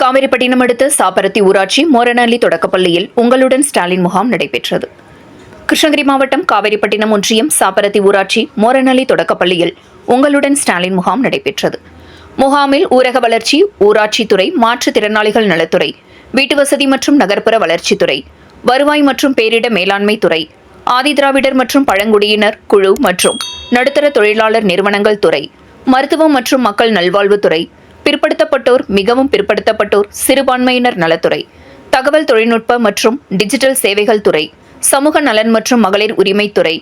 காவிரிப்பட்டினம் அடுத்த சாப்பரத்தி ஊராட்சி மோரனல்லி தொடக்கப்பள்ளியில் உங்களுடன் ஸ்டாலின் முகாம் நடைபெற்றது. கிருஷ்ணகிரி மாவட்டம் காவிரிப்பட்டினம் ஒன்றியம் சாப்பரத்தி ஊராட்சி மோரனல்லி தொடக்கப்பள்ளியில் உங்களுடன் ஸ்டாலின் முகாம் நடைபெற்றது. முகாமில் ஊரக வளர்ச்சி ஊராட்சித்துறை மாற்றுத்திறனாளிகள் நலத்துறை வீட்டுவசதி மற்றும் நகர்ப்புற வளர்ச்சித்துறை வருவாய் மற்றும் பேரிட மேலாண்மை துறை ஆதிதிராவிடர் மற்றும் பழங்குடியினர் குழு மற்றும் நடுத்தர தொழிலாளர் நிறுவனங்கள் துறை மருத்துவம் மற்றும் மக்கள் நல்வாழ்வுத்துறை பிற்படுத்தப்பட்டோர் மிகவும் பிற்படுத்தப்பட்டோர் சிறுபான்மையினர் நலத்துறை தகவல் தொழில்நுட்ப மற்றும் டிஜிட்டல் சேவைகள் துறை சமூக நலன் மற்றும் மகளிர் உரிமைத்துறை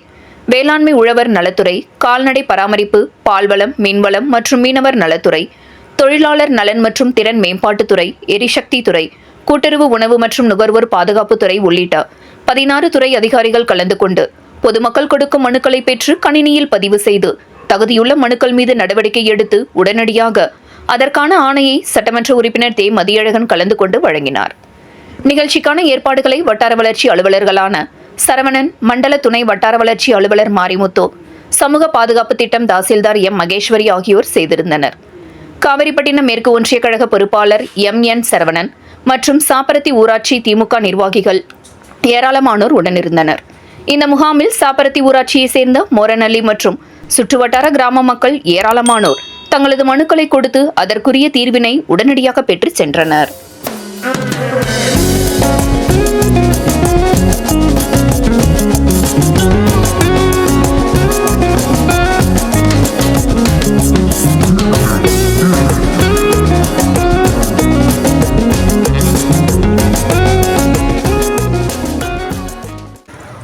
வேளாண்மை உழவர் நலத்துறை கால்நடை பராமரிப்பு பால்வளம் மீன்வளம் மற்றும் மீனவர் நலத்துறை தொழிலாளர் நலன் மற்றும் திறன் மேம்பாட்டுத்துறை எரிசக்தி துறை கூட்டுறவு உணவு மற்றும் நுகர்வோர் பாதுகாப்புத்துறை உள்ளிட்ட பதினாறு துறை அதிகாரிகள் கலந்து கொண்டு பொதுமக்கள் கொடுக்கும் மனுக்களை பெற்று கணினியில் பதிவு செய்து தகுதியுள்ள மனுக்கள் மீது நடவடிக்கை எடுத்து உடனடியாக அதற்கான ஆணையை சட்டமன்ற உறுப்பினர் தே. மதியழகன் கலந்து கொண்டு வழங்கினார். நிகழ்ச்சிக்கான ஏற்பாடுகளை வட்டார வளர்ச்சி அலுவலர்களான சரவணன் மண்டல துணை வட்டார வளர்ச்சி அலுவலர் மாரிமுத்து சமூக பாதுகாப்பு திட்டம் தாசில்தார் எம். மகேஸ்வரி ஆகியோர் செய்திருந்தனர். காவிரிப்பட்டினம் மேற்கு ஒன்றிய கழக பொறுப்பாளர் எம். என். சரவணன் மற்றும் சாப்பரத்தி ஊராட்சி திமுக நிர்வாகிகள் ஏராளமானோர் உடனிருந்தனர். இந்த முகாமில் சாப்பரத்தி ஊராட்சியைச் சேர்ந்த மோரநல்லி மற்றும் சுற்றுவட்டார கிராம மக்கள் ஏராளமானோர் தங்களது மனுக்களை கொடுத்து அதற்குரிய தீர்வினை உடனடியாக பெற்றுச் சென்றனர்.